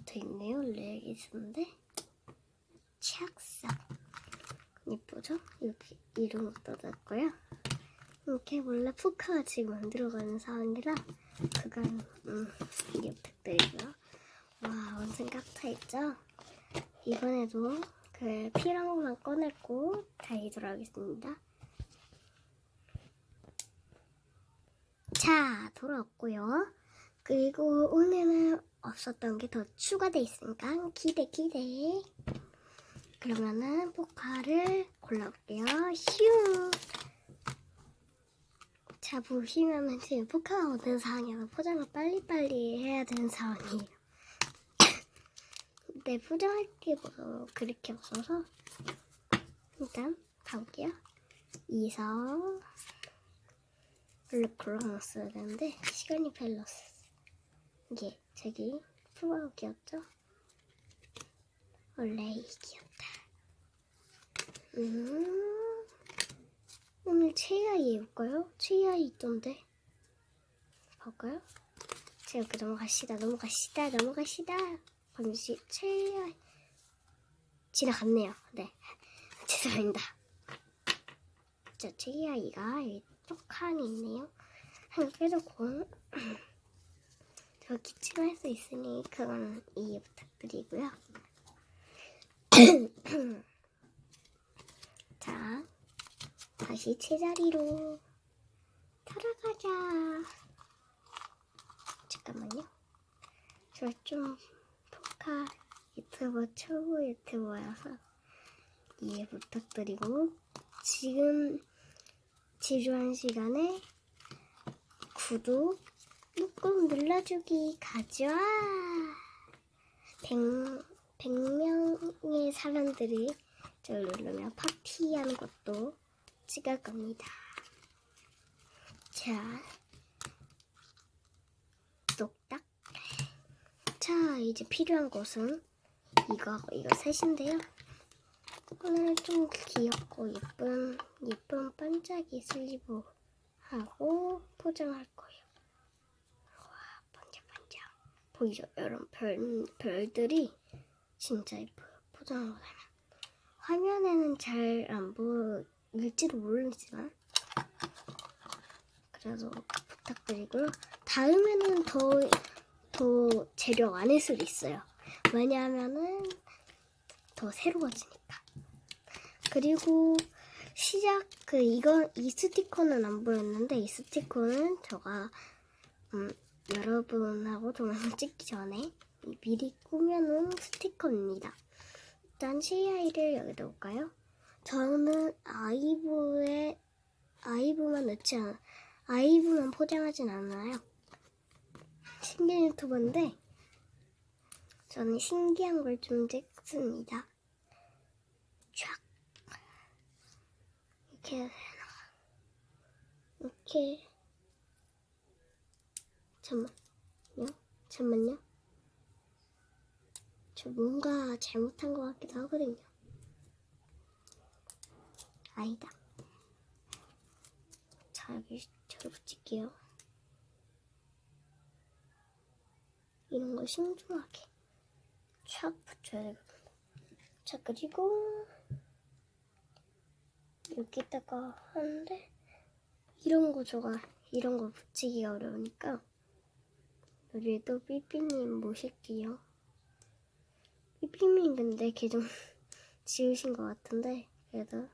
붙어 있네요. 레기스인데 착싹 예쁘죠? 이렇게 것도 넣었고요. 이렇게 원래 포카가 지금 안 들어가는 상황이라 그건 음, 이게 부탁드리고요. 와 완전 깍차 있죠? 이번에도 그 필요한 것만 꺼냈고 다시 돌아오겠습니다. 자, 돌아왔고요. 그리고 오늘은 없었던 게 더 추가돼 있으니까 기대 기대. 그러면은 포카를 골라볼게요. 슝. 자, 보시면은 지금 포카가 오는 상황이어서 포장을 빨리빨리 해야 되는 상황이에요. 근데 포장할 게 뭐 그렇게 없어서 일단 가볼게요. 이성 원래 골라놨어야 되는데 시간이 별로 없었어. 이게 저기 푸바오 귀엽죠? 원래 이 귀엽다. 음 오늘 최아이 해볼까요? 최아이 있던데 볼까요? 제가 그 넘어가시다 넘어가시다 넘어가시다 잠시 최아이 지나갔네요. 네 죄송합니다. 저 최아이가 여기 떡하니 있네요. 한 그래도 공저 기침할 수 있으니 그건 이해 부탁드리고요. 자, 다시 제자리로 돌아가자. 잠깐만요. 저 좀 포카 유튜버 초보 유튜버여서 이해 부탁드리고 지금 지루한 시간에 구독 꾹꾹 눌러주기 가져와. 100, 100명의 사람들이 저를 누르면 파티하는 것도 찍을 겁니다. 자 똑딱. 자 이제 필요한 것은 이거 이거 셋인데요. 오늘 좀 귀엽고 예쁜 예쁜 반짝이 슬리브 하고 포장할 거예요. 와 반짝반짝 보이죠? 여러분 별 별들이 진짜 예뻐요. 포장하고 나면 화면에는 잘 안 보일지도 모르지만 그래도 부탁드리고요. 다음에는 더 더 재료 안할 수도 있어요. 왜냐하면은 더 새로워지니까. 그리고 시작 그 이거 이 스티커는 안 보였는데 이 스티커는 제가 음, 여러분하고 동영상 찍기 전에 미리 꾸며놓은 스티커입니다. 일단 CI를 여기다 올까요? 저는 아이브에 아이브만 넣지 않 아이브만 포장하진 않아요. 신기한 유튜버인데 저는 신기한 걸 좀 찍습니다. 촥 이렇게? 이렇게 잠만요? 잠만요? 저 뭔가 잘못한 것 같기도 하거든요. 아니다. 자 여기 저를 붙일게요. 이런 거 신중하게 촥 붙여야 되거든요. 자 그리고 여기다가 하는데 이런 거 제가 이런 거 붙이기가 어려우니까 여기에도 삐삐님 모실게요. 삐삐님 근데 계정 지우신 것 같은데 그래도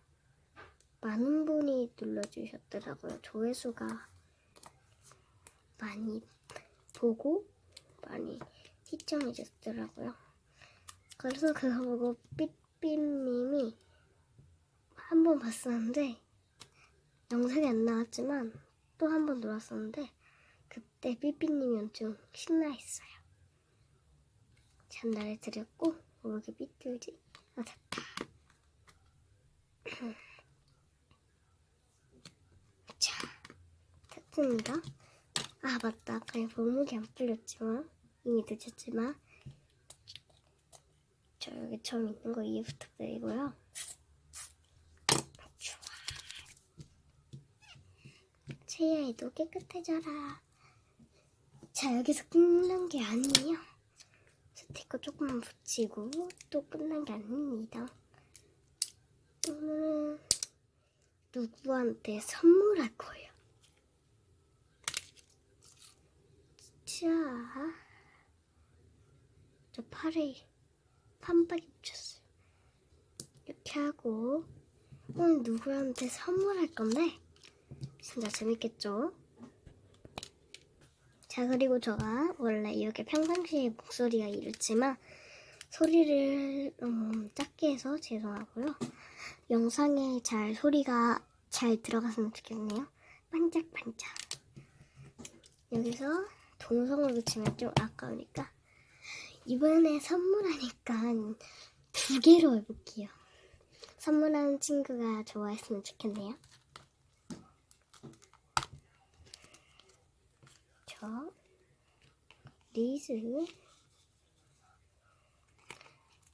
많은 분이 눌러주셨더라고요. 조회수가 많이 보고 많이 시청해줬더라고요. 그래서 그거 보고 삐삐님이 한 번 봤었는데 영상이 안 나왔지만 또 한 번 놀았었는데 그때 삐삐님이 엄청 신나했어요. 전달해 드렸고 왜 이렇게 삐뚤지? 아 됐다. 자 됐습니다. 아 맞다. 아까 몸무게 안 풀렸지만 이미 늦었지만 저 여기 처음 있는 거 이해 부탁드리고요. 세야에도 깨끗해져라. 자, 여기서 끝난 게 아니에요. 스티커 조금만 붙이고 또 끝난 게 아닙니다. 오늘은 누구한테 선물할 거예요. 자, 저 팔에 판박이 붙였어요. 이렇게 하고 오늘 누구한테 선물할 건데 진짜 재밌겠죠? 자 그리고 제가 원래 이렇게 평상시에 목소리가 이렇지만 소리를 음, 작게 해서 죄송하고요. 영상에 잘 소리가 잘 들어갔으면 좋겠네요. 반짝반짝. 여기서 동성을 붙이면 좀 아까우니까 이번에 선물하니까 두 개로 해볼게요. 선물하는 친구가 좋아했으면 좋겠네요. 저 리즈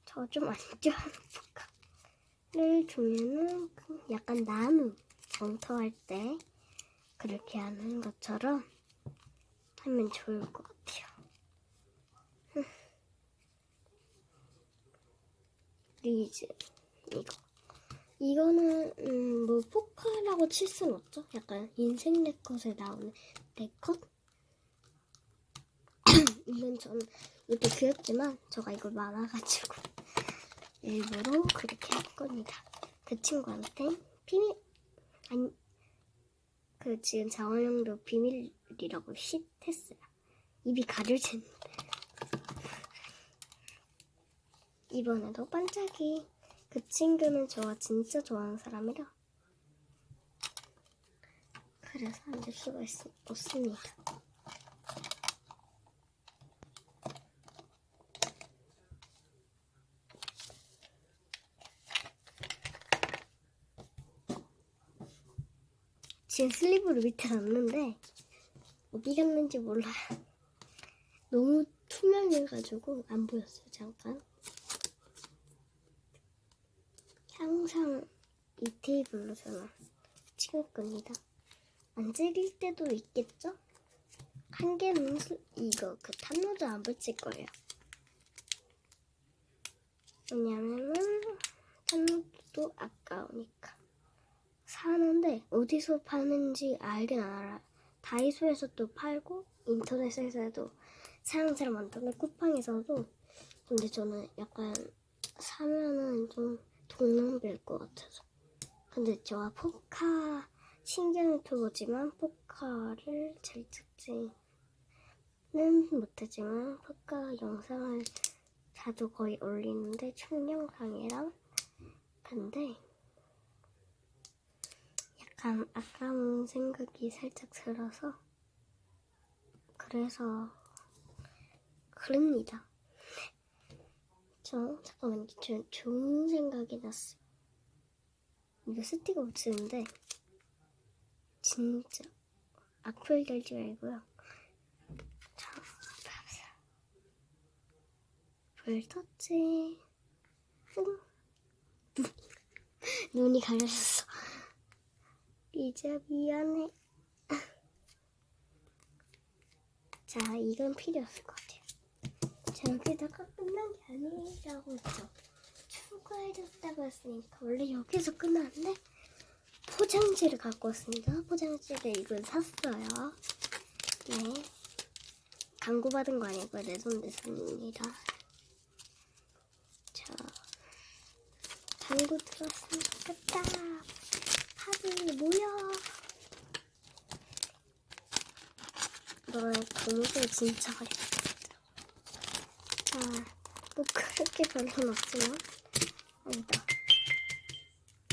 저 좀 안 좋아하는 복합을 주면은 약간 나눔 정터할 때 그렇게 하는 것처럼 하면 좋을 것 같아요. 리즈 이거. 이거는 음, 뭐 포카라고 칠 수는 없죠. 약간 인생 네컷에 나오는 네컷 이건 전 이렇게 귀엽지만 제가 이걸 많아가지고 일부러 그렇게 할 겁니다. 그 친구한테 비밀 아니 그 지금 장원영도 비밀이라고 쉿 했어요. 입이 가릴 텐데 이번에도 반짝이 그 친구는 저가 진짜 좋아하는 사람이라 그래서 안 줄 수가 있, 없습니다. 지금 슬리브를 밑에 놨는데 어디 갔는지 몰라요. 너무 투명해가지고 안 보였어요 잠깐. 항상 이 테이블로 저는 찍을 겁니다. 안 찍을 때도 있겠죠? 한 개는 수- 이거 그 탐로도 안 붙일 거예요. 왜냐면은 탐로도 아까우니까. 사는데 어디서 파는지 알긴 알아. 다이소에서도 팔고 인터넷에서도 사람 많던데 쿠팡에서도 근데 저는 약간 사면은 좀 동남배일 것 같아서 근데 저와 포카 신기한 유튜버지만 포카를 잘 찍지는 못하지만 포카 영상을 자주 거의 올리는데 총 영상이랑 근데 약간 아까운 생각이 살짝 들어서 그래서 그럽니다. 저 잠깐만요. 저 좋은 생각이 났어요. 이거 스티커 붙이는데 진짜 악플 달지 말고요. 자, 봐보세요. 불터치. 눈. 눈이 가려졌어. 이제 미안해. 자, 이건 필요 없을 것 같아요. 자, 여기다가 끝난 게 아니라고 했죠. 추가해줬다고 했으니까 원래 여기서 끝났는데 포장지를 갖고 왔습니다. 포장지를 이걸 샀어요. 네. 광고 받은 거 아니고요. 내돈 내산입니다. 자, 광고 들었으면 좋겠다. 하들 모여. 너의 공부 진짜. 자, 뭐 그렇게 별로는 없지만 아니다.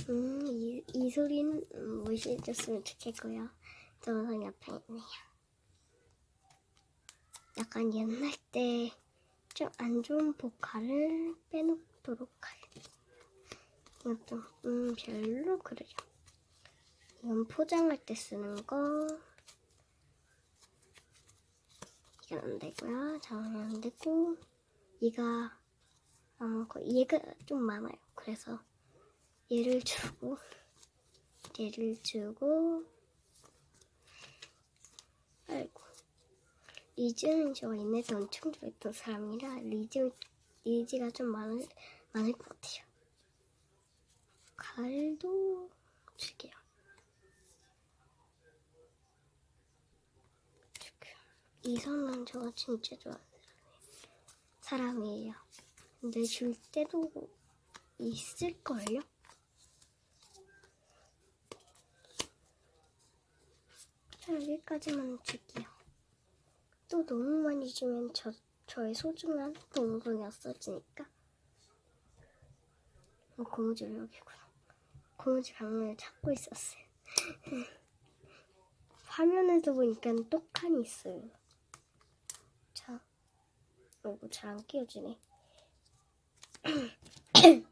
음, 이, 이 소리는 음, 무시해줬으면 좋겠고요. 동영상 옆에 있네요. 약간 옛날 때 좀 안 좋은 보컬을 빼놓도록. 이것도 음 별로 그래요. 이건 포장할 때 쓰는 거. 이건 안 되고요. 저는 안 되고 얘가 어, 거- 얘가 좀 많아요. 그래서 얘를 주고 얘를 주고 리즈는 저 옛날에 엄청 좋아했던 사람이라 리즈 리즈가 좀 많을 많을 것 같아요. 가을도 줄게요. 이선은 저가 진짜 좋아하는 사람이에요. 근데 줄 때도 있을걸요? 자, 여기까지만 줄게요. 또 너무 많이 주면 저, 저의 소중한 동공이 없어지니까. 어, 고무줄 여기구나. 고무줄 방문을 찾고 있었어요. 화면에서 보니까 똑하니 있어요. 이거 잘안 끼워지네.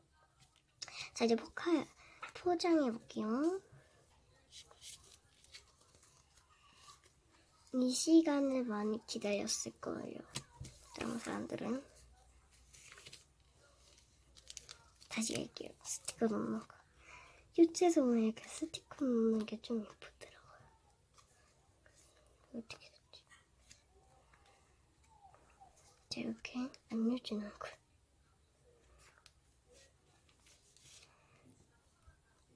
자, 이제 포카, 포장해 볼게요. 이 시간을 많이 기다렸을 거예요. 다른 사람들은. 다시 할게요. 스티커. 유채에서 보면 이렇게 스티커 넣는 게 좀 예쁘더라고요. 어떻게 자, 이렇게 안 유지는 거.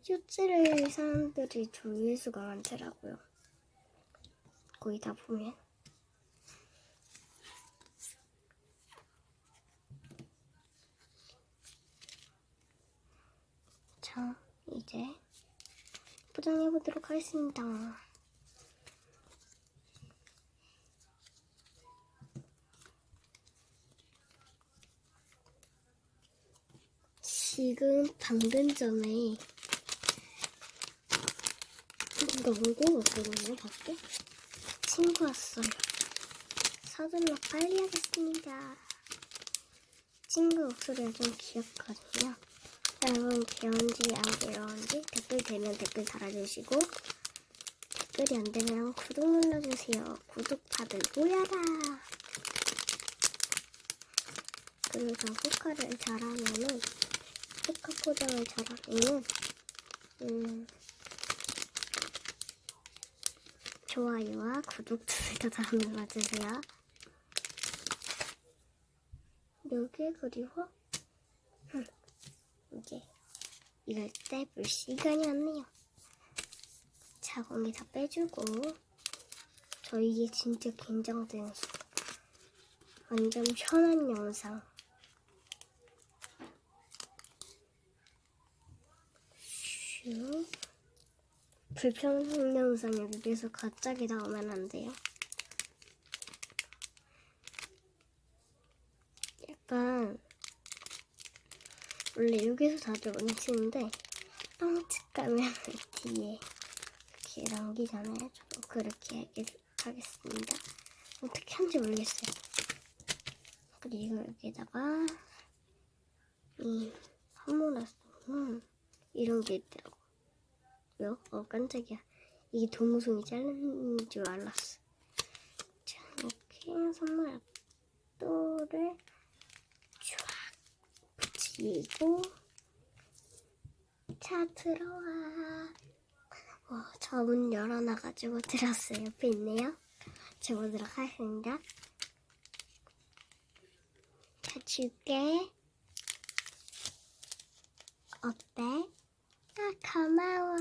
유채를 사람들이 조회수가 많더라고요. 거의 다 보면. 자, 이제 포장해 보도록 하겠습니다. 지금 방금 전에 오고 왔거든요, 밖에. 친구 왔어요. 서둘러 빨리 하겠습니다. 친구 목소리가 좀 귀엽거든요. 여러분 귀여운지 안 귀여운지 댓글 되면 댓글 달아주시고 댓글이 안 되면 구독 눌러주세요. 구독파들 모여라. 그리고 저 포카를 잘하면은 포카 포장을 잘하면은 음. 좋아요와 구독 둘다 눌러주세요. 여기 그리고 흠, 이제 이럴 때볼 시간이 왔네요. 자, 공기 다 빼주고 저 이게 진짜 긴장되는. 완전 편한 영상. 불편한 영상이 여기서 갑자기 나오면 안 돼요. 약간 원래 여기서 자주 멈추는데 빵집 가면 뒤에 이렇게 남기잖아요. 저도 그렇게 하겠습니다. 어떻게 하는지 모르겠어요. 그리고 여기다가 이 선물했으면 이런 게 있더라고. 왜요? 어 깜짝이야. 이게 도무송이 자르는 줄 알았어. 자 이렇게 선물 압도를 쫙 붙이고 자 들어와. 와, 저문 열어놔가지고 들었어요. 옆에 있네요. 저 보도록 하겠습니다. 자, 줄게. 어때? 아, 고마워.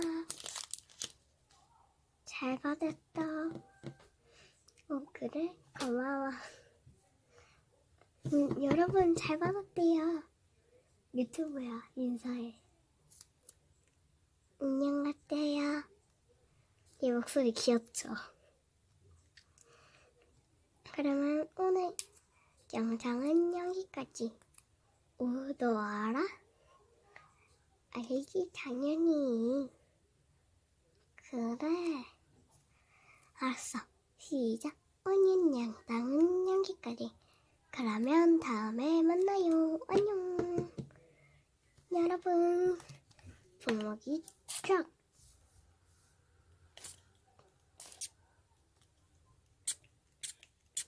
잘 받았다. 어, 그래? 고마워. 음, 여러분, 잘 받았대요. 유튜브야, 인사해. 안녕하세요. 이 목소리 귀엽죠? 그러면 오늘 영상은 여기까지. 오, 너 알아? 알지, 당연히. 그래. 알았어. 시작. 오늘 영상은 여기까지. 그러면 다음에 만나요. 안녕. 여러분, 부먹이 쫙.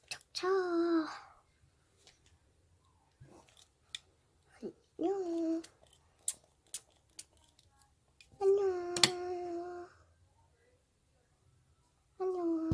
척척. 안녕. 안녕. 안녕.